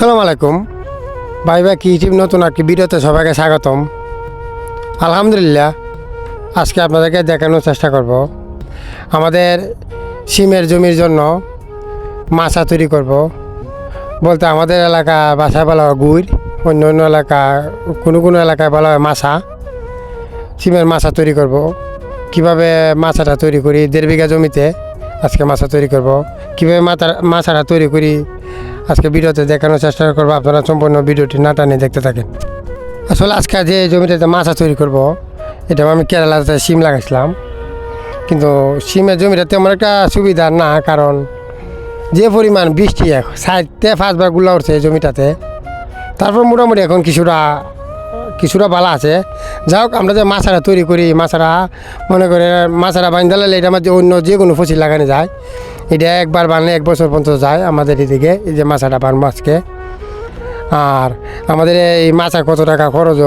সালাম আলাইকুম। ভাই ভাই, কি ইউটিউব নতুন আর কি ভিডিওতে সবাইকে স্বাগতম। আলহামদুলিল্লাহ, আজকে আপনাদেরকে দেখানোর চেষ্টা করব। আমাদের সিমের জমির জন্য মাছা তৈরি করব। বলতে আমাদের এলাকা বাসায় বলা হয় গুড়, অন্য অন্য এলাকা, কোনো কোনো এলাকায় বলা হয় মাছা। সিমের মাছা তৈরি করব। কীভাবে মাছাটা তৈরি করি, দেড় বিঘা জমিতে আজকে মাছা তৈরি করব। কীভাবে মাথা মাছাটা তৈরি করি আজকে ভিডিওতে দেখানোর চেষ্টা করব, আপনারা সম্পূর্ণ ভিডিওটি না টানে দেখতে থাকেন। আসলে আজকে যে জমিটাতে মাছা তৈরি করব, এটা আমি কেরালাতে সিম লাগাইছিলাম। কিন্তু সিমের জমিটা তেমন একটা সুবিধা না, কারণ যে পরিমাণ বৃষ্টি সাইডতে পাঁচবারগুলা উঠছে জমিটাতে, তারপর মোটামুটি এখন কিছুটা কিছুটা ভালো আছে। যাই হোক, আমরা যে মাছারা তৈরি করি, মাছারা মনে করে মাছারা বান্ধা এটা মধ্যে অন্য যে কোনো ফসল লাগানো যায়। এটা একবার বানলে এক বছর পর্যন্ত যায় আমাদের এদিকে, এই যে মাছাটা বানবো আজকে। আর আমাদের এই মাছা কত টাকা খরচ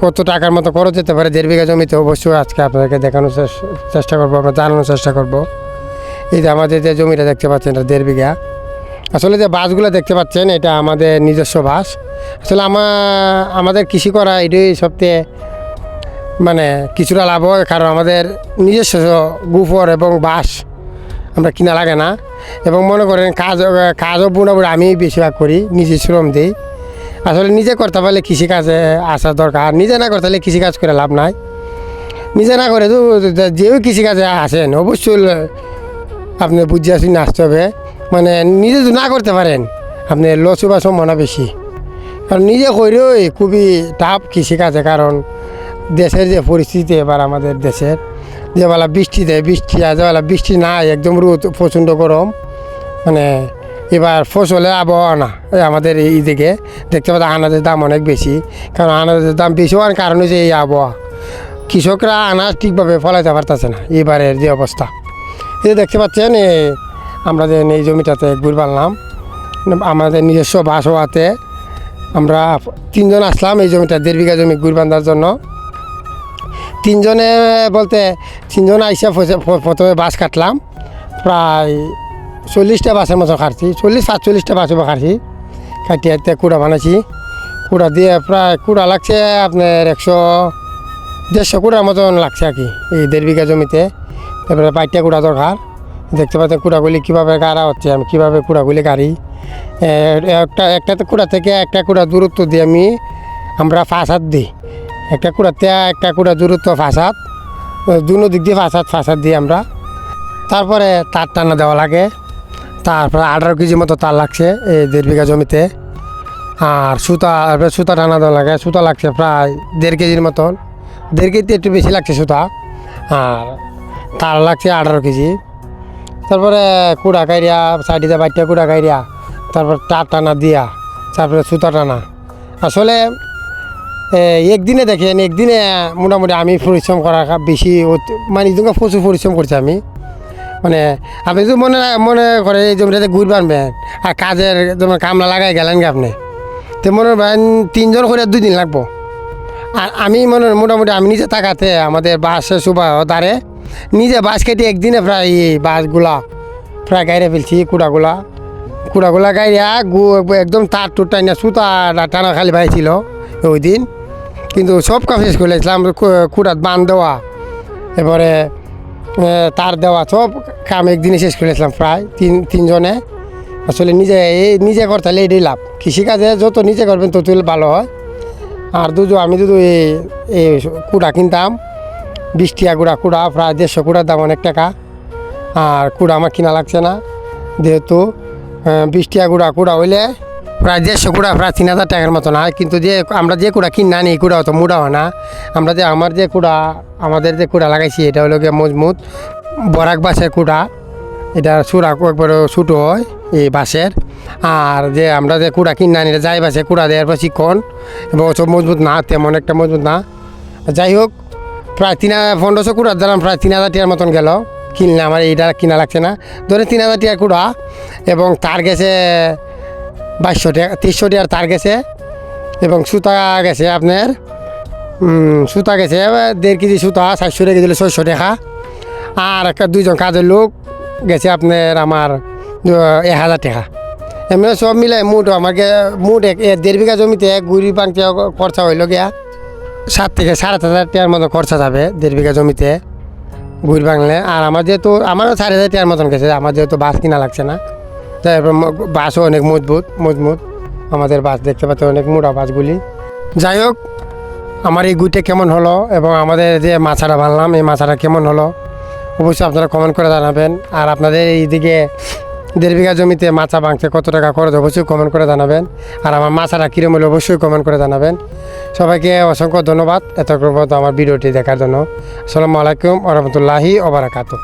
কত টাকার মতো খরচ যেতে পারে, দেড় বিঘা জমিতে অবশ্যই আজকে আপনাদেরকে দেখানোর চেষ্টা করব, আমরা জানানোর চেষ্টা করব। এই যে আমাদের যে জমিটা দেখতে পাচ্ছেন, এটা দেড় বিঘা। আসলে যে বাসগুলো দেখতে পাচ্ছেন, এটা আমাদের নিজস্ব বাস আসলে আমা, আমাদের কৃষি করা এটাই সবচেয়ে মানে কিছুটা লাভ হয় কারণ আমাদের নিজস্ব গুফর এবং বাস আমরা কিনা লাগে না। এবং মনে করেন কাজ কাজও মোটামুটি আমি বেশিরভাগ করি, নিজে শ্রম দিই। আসলে নিজে করতে পারলে কৃষিকাজে আসা দরকার। নিজে না করতে পারলে কৃষিকাজ করে লাভ নাই। নিজে না করে তো যেও কৃষিকাজে আসেন, অবশ্যই আপনি বুঝিয়ে শুনে আসতে হবে। মানে নিজে যদি না করতে পারেন, আপনি লস হবার সম্ভাবনা বেশি। কারণ নিজে করেও খুবই টাফ কৃষিকাজে, কারণ দেশের যে পরিস্থিতি এবার আমাদের দেশের যে বেলা বৃষ্টি দেয় বৃষ্টি আছে বেলা বৃষ্টি নাই একদম রোদ প্রচণ্ড গরম মানে এবার ফসলের আবহাওয়া না এই আমাদের এই দিকে। দেখতে পাচ্ছি আনাজের দাম অনেক বেশি কারণ আনাজের দাম বেশি হওয়ার কারণ হচ্ছে এই আবহাওয়া। কৃষকরা আনাজ ঠিকভাবে ফলাইতে পারতেছে না এবারের যে অবস্থা। এই দেখতে পাচ্ছেন এ, আমরা যে এই জমিটাতে গুড় বানলাম আমাদের নিজস্ব বাস হওয়াতে আমরা তিনজন আসলাম এই জমিটা দেড় বিঘা জমি গুড় বান্ধার জন্য। তিনজনে বলতে তিনজন আইসা প্রথমে বাস কাটলাম। প্রায় চল্লিশটা বাসের মতো কাটছি। চল্লিশ, সাতচল্লিশটা বাস কাটছি। কাটিয়ে হাতে কুড়া বানাইছি। কুড়া দিয়ে প্রায় কুড়া লাগছে আপনার একশো, দেড়শো কুড়ার মতন লাগছে আর কি, এই দেড় বিঘা জমিতে। তারপরে পাইটিয়া কুড়া দরকার। দেখতে পাচ্ছেন কুড়াগুলি কীভাবে গাড়া হচ্ছে, আমি কীভাবে কুড়াগুলি গাড়ি। একটা একটা কুড়া থেকে একটা কুড়া দূরত্ব দিয়ে আমি আমরা ফাঁসাদ দিই। একটা কুড়াতে একটা কুড়া দূরত্ব, ফাঁসাদ। দুনো দিক দিয়ে ফাঁসাদ ফাঁসাদ দিই আমরা। তারপরে তার টানা দেওয়া লাগে। তারপরে আঠারো কেজি মতো তার লাগছে এই দেড় বিঘা জমিতে। আর সুতা, তারপরে সুতা টানা দেওয়া লাগে। সুতা লাগছে প্রায় দেড় কেজির মতন। দেড় কেজিতে একটু বেশি লাগছে সুতা। আর তার লাগছে আঠারো কেজি। তারপরে কুড়া কাইরিয়া সাইডিতে বাইটটা কুড়া কাইরিয়া তারপর তার টানা দিয়া, তারপরে সুতা টানা। আসলে একদিনে দেখেন, একদিনে মোটামুটি আমি পরিশ্রম করা বেশি মানে ইদুঙ্গা প্রচুর পরিশ্রম করছি আমি। মানে আপনি যদি মনে মনে করে এই জমিটাতে ঘুর বানবেন, আর কাজের যেমন কামলা লাগাই গেলেন গে আপনি, তো মনে করেন তিনজন করে দুই দিন লাগবো। আর আমি মনে মোটামুটি আমি নিজে তাকাতে আমাদের বাসে সুবা তারে, নিজে বাস কেটে একদিনে প্রায় বাসগুলা প্রায় গাইরে ফেলছি, কুড়াগুলা। কুড়াগুলা গাইরা একদম তার টুর টাইনা সুতা টানা খালি ভাইছিল ওই দিন। কিন্তু সব কাজ শেষ করে ইসলাম কুড়াত বান দেওয়া এবারে তার দেওয়া সব কাম একদিনে শেষ করে করেছিলাম প্রায় তিন তিনজনে। আসলে নিজে এই নিজে করতে হলে এটাই লাভ। কৃষিকাজে যত নিজে করবেন তত ভালো হয়। আর দুজো আমি দুধ এই এই কুড়া কিনতাম। বিশ টিয়া কুড়া কুড়া প্রায় দেড়শো কুড়ার দাম অনেক টাকা। আর কুড়া আমার কিনা লাগছে না। যেহেতু আহ, বিশ টিয়া কুড়া কুড়া হইলে প্রায় দেড়শো কুড়া, প্রায় তিন হাজার টাকার মতন হয় কিন্তু যে আমরা যে কুড়া কিনা আনি কুড়া অত মুড়া হয় না। আমরা যে আমার যে কুড়া, আমাদের যে কুড়া লাগাইছি, এটা হলো গিয়ে মজবুত বরাক বাসের কুড়া। এটা সুরা একবারে ছোটো হয় এই বাঁশের। আর যে আমরা যে কুড়া কিনে আনি যাই বাসে কুড়া দেওয়ার পর শিক্ষণ এবং সব মজবুত না, তেমন একটা মজবুত না। যাই হোক, প্রায় তিন হাজার, পনেরোশো কুড়ার দিলাম প্রায় তিন হাজার টিয়ার মতন গেল। কিনলে আমার এইটা কিনা লাগছে না। ধরে তিন হাজার টিয়ার কুড়া। এবং তার গেছে বাইশশো টাকা তিরিশশো টিয়ার তার গেছে এবং সুতা গেছে আপনার সুতা গেছে দেড় কেজি সুতা চারশো টাকা দিলে ছয়শো টাকা। আর একটা দুইজন কাজের লোক গেছে আপনার আমার এক হাজার টাকা। এমনি সব মিলাই মুঠ আমাকে মুঠ এক দেড় বিঘা জমিতে গুড়ি পাংতে খরচা হইল গিয়া, সাত থেকে সাড়ে সাত হাজার টাকার মতো খরচা যাবে দেড় বিঘা জমিতে গুড় আর আমার যেহেতু, আমারও চার হাজার টাকার মতন গেছে, আমার যেহেতু বাস কিনা লাগছে না। তারপর বাসও অনেক মজবুত মজবুত। আমাদের বাস দেখতে পাচ্ছি অনেক মোটা বাসগুলি। যাই হোক, আমার এই গুইটা কেমন হলো এবং আমাদের যে মাছাটা বানলাম এই মাছাটা কেমন হলো অবশ্যই আপনারা কমেন্ট করে জানাবেন। আর আপনাদের এইদিকে দেড় বিঘা জমিতে মাছা ভাঙতে কত টাকা খরচ অবশ্যই কমেন্ট করে জানাবেন। আর আমার মাছাটা কীরকম হলো অবশ্যই কমেন্ট করে জানাবেন। সবাইকে অসংখ্য ধন্যবাদ এত আমার ভিডিওটি দেখার জন্য। আসসালামু আলাইকুম আরহামতুল্লাহি ওবরাকাতু